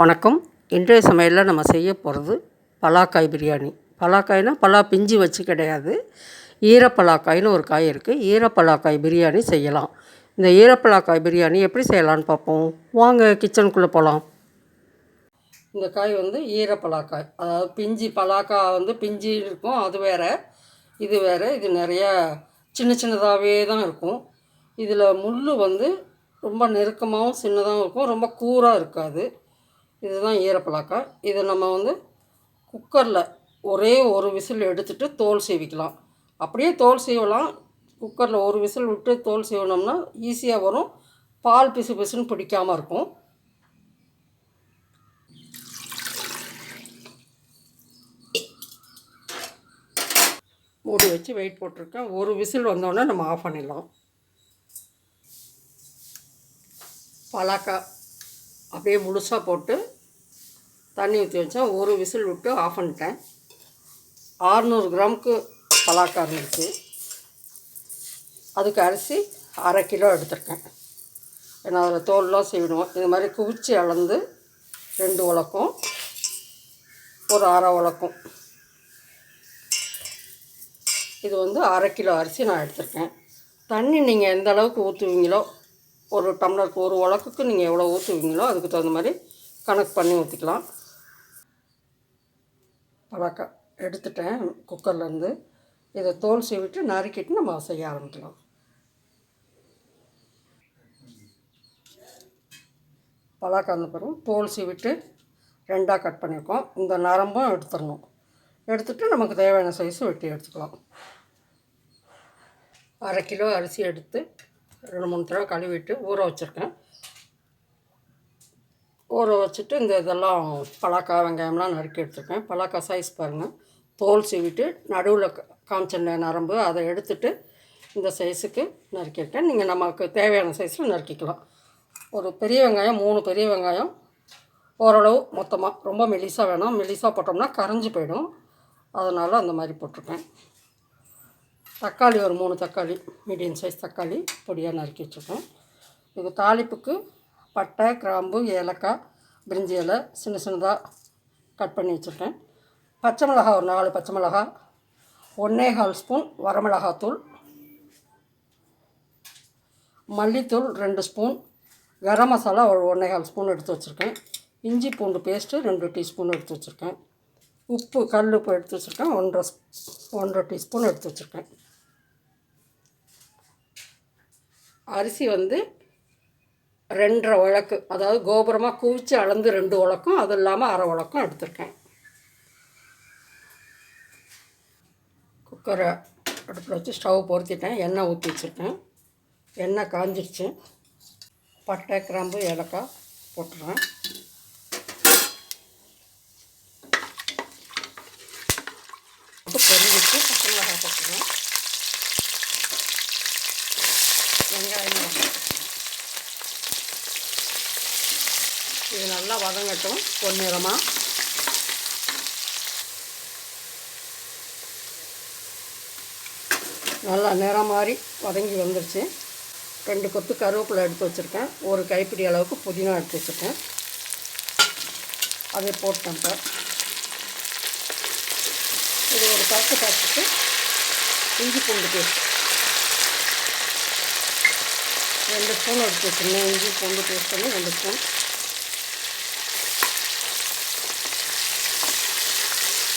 வணக்கம். இன்றைய சமையலில் நம்ம செய்ய போகிறது பலாக்காய் பிரியாணி. பலாக்காய்னா பலா பிஞ்சு வச்சு கிடையாது. ஈரப்பலாக்காய்னு ஒரு காய் இருக்குது ஈரப்பலாக்காய் பிரியாணி செய்யலாம். இந்த ஈரப்பலாக்காய் பிரியாணி எப்படி செய்யலான்னு பார்ப்போம். வாங்க கிச்சனுக்குள்ளே போகலாம். இந்த காய் வந்து ஈரப்பலாக்காய். அதாவது பிஞ்சு பலாக்காய் வந்து பிஞ்சு இருக்கும். அது வேற. இது வேறு. இது நிறையா சின்ன சின்னதாகவே தான் இருக்கும். இதில் முள் வந்து ரொம்ப நெருக்கமாகவும் சின்னதாகவும் இருக்கும். ரொம்ப கூராக இருக்காது. இதுதான் ஈரப்பலாக்காய் இதை நம்ம வந்து குக்கரில் ஒரே ஒரு விசில் எடுத்துகிட்டு தோல் சீவிக்கலாம். அப்படியே தோல் சீவலாம். குக்கரில் ஒரு விசில் விட்டு தோல் சீவினோம்னா ஈஸியாக வரும். பால் பிசு பிசுன்னு பிடிக்காமல் இருக்கும். மூடி வச்சு வெயிட் போட்டிருக்கேன். ஒரு விசில் வந்தோடனே நம்ம ஆஃப் பண்ணிடலாம். பலாக்காய் அப்படியே முழுசாக போட்டு தண்ணி ஊற்றி வச்சேன். ஒரு விசில் விட்டு ஆஃப் பண்ணிட்டேன். ஆறுநூறு கிராமுக்கு பலாக்கா இருந்துச்சு. அதுக்கு அரிசி அரை கிலோ எடுத்திருக்கேன். ஏன்னா அதில் தோல்லாம் செய்விடுவோம் இது மாதிரி குவிச்சு அளந்து ரெண்டு உலக்கம். ஒரு அரை உலக்கம். இது வந்து அரை கிலோ அரிசி நான் எடுத்திருக்கேன். தண்ணி நீங்கள் எந்த அளவுக்கு ஊற்றுவீங்களோ ஒரு டம்ளருக்கு ஒரு உலக்குக்கு நீங்கள் எவ்வளோ ஊற்றுவீங்களோ அதுக்கு தகுந்த மாதிரி கணக்கு பண்ணி ஊற்றிக்கலாம் பழக்கா எடுத்துட்டேன் குக்கர்லேருந்து இதை தோல் சீவிட்டு நறுக்கிட்டு நம்ம செய்ய ஆரம்பிக்கலாம். பலாக்கா அந்த பிறகு தோல் சீவிட்டு ரெண்டாக கட் பண்ணியிருக்கோம் இந்த நரம்பும் எடுத்துடணும். எடுத்துட்டு நமக்கு தேவையான சைஸ் வெட்டி எடுத்துக்கலாம். அரை கிலோ அரிசி எடுத்து ரெண்டு மூணு தடவை கழுவிட்டு ஊற வச்சுருக்கேன். ஊற வச்சுட்டு இந்த இதெல்லாம் பலாக்காய் வெங்காயம்லாம் நறுக்கி எடுத்துருக்கேன். பலாக்காய் சைஸ் பாருங்கள் தோல் சீவிட்டு நடுவில் காமிச்ச நரம்பு அதை எடுத்துட்டு இந்த சைஸுக்கு நறுக்கியிருக்கேன் நீங்கள் நமக்கு தேவையான சைஸில் நறுக்கிக்கலாம். ஒரு பெரிய வெங்காயம் மூணு பெரிய வெங்காயம் ஓரளவு மொத்தமாக ரொம்ப மெலிசாக வேணும். மெலிசாக போட்டோம்னா கரைஞ்சி போயிடும். அதனால் அந்த மாதிரி போட்டிருக்கேன். தக்காளி ஒரு மூணு தக்காளி மீடியம் சைஸ் தக்காளி பொடியாக நறுக்கி வச்சுருக்கோம். இது தாளிப்புக்கு பட்டை கிராம்பு ஏலக்காய் பிரிஞ்சி இலை சின்ன சின்னதாக கட் பண்ணி வச்சுருக்கேன். பச்சை மிளகா ஒரு நாலு பச்சை மிளகா ஒன்றே கால் ஸ்பூன் வரமிளகாத்தூள் மல்லித்தூள் ரெண்டு ஸ்பூன் கரம் மசாலா ஒரு ஒன்றே கால் ஸ்பூன் எடுத்து வச்சுருக்கேன். இஞ்சி பூண்டு பேஸ்ட்டு ரெண்டு டீஸ்பூன் எடுத்து வச்சுருக்கேன். உப்பு கல் உப்பு எடுத்து வச்சுருக்கேன். ஒன்றரை ஒன்றரை டீஸ்பூன் எடுத்து வச்சுருக்கேன். அரிசி வந்து ரெண்டரை உழக்கு அதாவது கோபுரமாக குவிச்சு அளந்து ரெண்டு உலக்கம் அது இல்லாமல் அரை உலக்கம் எடுத்திருக்கேன். குக்கரை அடுப்பில் வச்சு ஸ்டவ் பொருத்திட்டேன் எண்ணெய் ஊற்றி வச்சுருக்கேன். எண்ணெய் காஞ்சிடுச்சு பட்டை கிராம்பு ஏலக்காய் போட்டுறேன். பொரிஞ்சிச்சு பச்சை மிளகாய் போட்டுருவேன் வெங்காயம் இது நல்லா வதங்கட்டும் பொன்னிறமாக நல்லா நிறம் மாதிரி வதங்கி வந்துருச்சு. ரெண்டு கொத்து கருவேப்பிலை எடுத்து வச்சுருக்கேன். ஒரு கைப்பிடி அளவுக்கு புதினா எடுத்து வச்சுருக்கேன். அதை போட்டேன் இப்போ. இது ஒரு பத்து பார்த்துட்டு இஞ்சி பூண்டு பேஸ்ட். ரெண்டு ஸ்பூன் எடுத்து வச்சுருந்தேன். இஞ்சி பூண்டு பேஸ்ட் பண்ணி ரெண்டு ஸ்பூன்.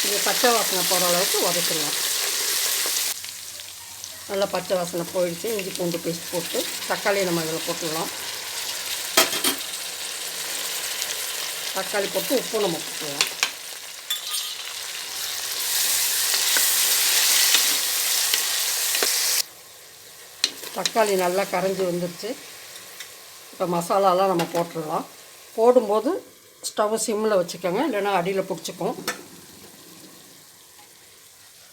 இது பச்சை வாசனை போகிற அளவுக்கு வதக்கிடலாம் நல்லா பச்சை வாசனை போயிடுச்சு. இஞ்சி பூண்டு பேஸ்ட் போட்டு தக்காளி நம்ம இதில் போட்டுடலாம். தக்காளி போட்டு உப்பு நம்ம போட்டுடலாம். தக்காளி நல்லா கரைஞ்சி வந்துருச்சு. இப்போ மசாலாலாம் நம்ம போட்டுடலாம். போடும்போது ஸ்டவ் சிம்மில் வச்சுக்கோங்க. இல்லைன்னா அடியில் பிடிச்சிக்கும்.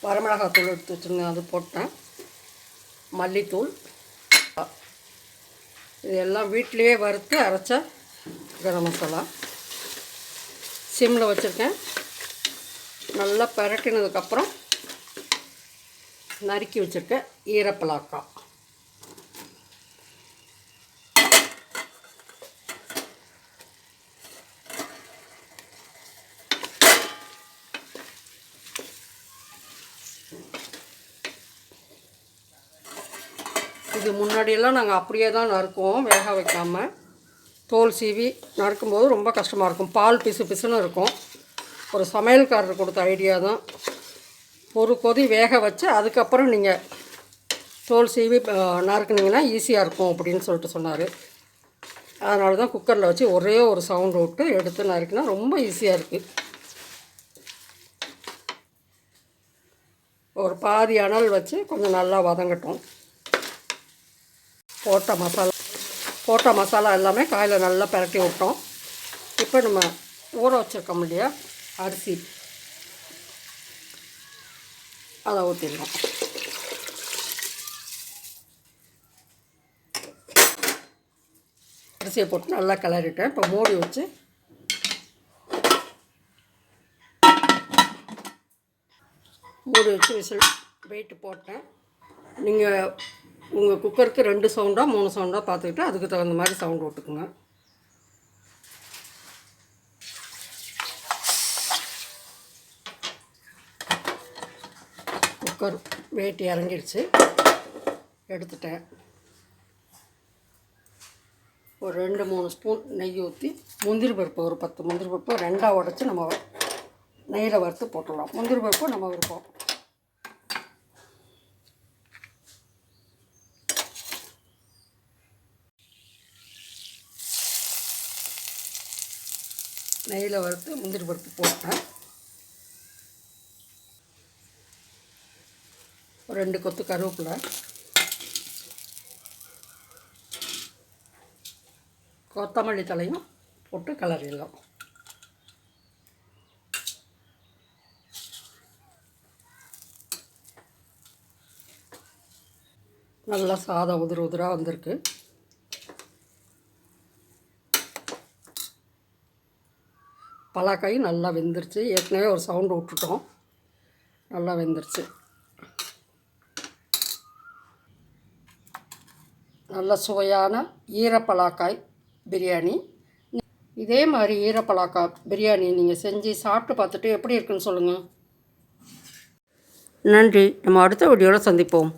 வரமிளகாத்தூள் எடுத்து வச்சுருந்தேன். அது போட்டேன். மல்லித்தூள். இது எல்லாம் வீட்டிலையே வறுத்து அரைச்ச கரம் மசாலா. சிம்மில் வச்சுருக்கேன். நல்லா பரட்டினதுக்கப்புறம் நறுக்கி வச்சுருக்கேன். ஈரப்பலாக்காய் இது முன்னாடியெல்லாம் நாங்கள் அப்படியே தான் நறுக்குவோம் வேக வைக்காமல் தோல் சீவி நறுக்கும்போது ரொம்ப கஷ்டமாக இருக்கும். பால் பிசு பிசுன்னு இருக்கும். ஒரு சமையல்காரர் கொடுத்த ஐடியா தான். ஒரு கொதி வேக வச்சு அதுக்கப்புறம் நீங்கள் தோல் சீவி நறுக்குனிங்கன்னா நறுக்குனீங்கன்னா ஈஸியாக இருக்கும் அப்படின்னு சொல்லிட்டு சொன்னார். அதனால தான் குக்கரில் வச்சு ஒரே ஒரு சவுண்ட் விட்டு எடுத்து நறுக்கினா ரொம்ப ஈஸியாக இருக்குது ஒரு பாதி அனல் வச்சு கொஞ்சம் நல்லா வதங்கட்டும். போட்ட மசாலா போட்ட மசாலா எல்லாமே காயில் நல்லா பிரட்டி விட்டோம். இப்போ நம்ம ஊற வச்சுருக்கோம் இல்லையா அரிசி. அதை ஊற்றிடலாம் அரிசியை போட்டு நல்லா கிளறிட்டேன். இப்போ மூடி வச்சு மூடி வச்சு விசில் வெயிட் போட்டேன். நீங்கள் உங்கள் குக்கருக்கு ரெண்டு சவுண்டாக மூணு சவுண்டாக பார்த்துக்கிட்டு அதுக்கு தகுந்த மாதிரி சவுண்ட் விட்டுக்குங்க குக்கர் வேட்டி இறங்கிடுச்சு. எடுத்துட்டேன். ஒரு ரெண்டு மூணு ஸ்பூன் நெய் ஊற்றி முந்திரி பருப்பு ஒரு பத்து முந்திரி பருப்பு ரெண்டாக உடச்சி நம்ம நெய்யில் வறுத்து போட்டுடலாம். முந்திரி பருப்பு நம்ம விருப்பம். நெய்யில் வறுத்து முந்திரி பருப்பு போட்டேன். ஒரு ரெண்டு கொத்து கருவேப்பிலை. கொத்தமல்லி தலையும் போட்டு கிளறிடலாம். நல்லா சாதம் உதிர உதிராக வந்திருக்கு. பலாக்காய் நல்லா வெந்துருச்சு. ஏற்கனவே ஒரு சவுண்டு விட்டுட்டோம். நல்லா வெந்துருச்சு. நல்ல சுவையான ஈரப்பலாக்காய் பிரியாணி. இதே மாதிரி ஈரப்பலாக்காய் பிரியாணி நீங்கள் செஞ்சு சாப்பிட்டு பார்த்துட்டு எப்படி இருக்குன்னு சொல்லுங்கள் நன்றி. நம்ம அடுத்த வீடியோவில் சந்திப்போம்.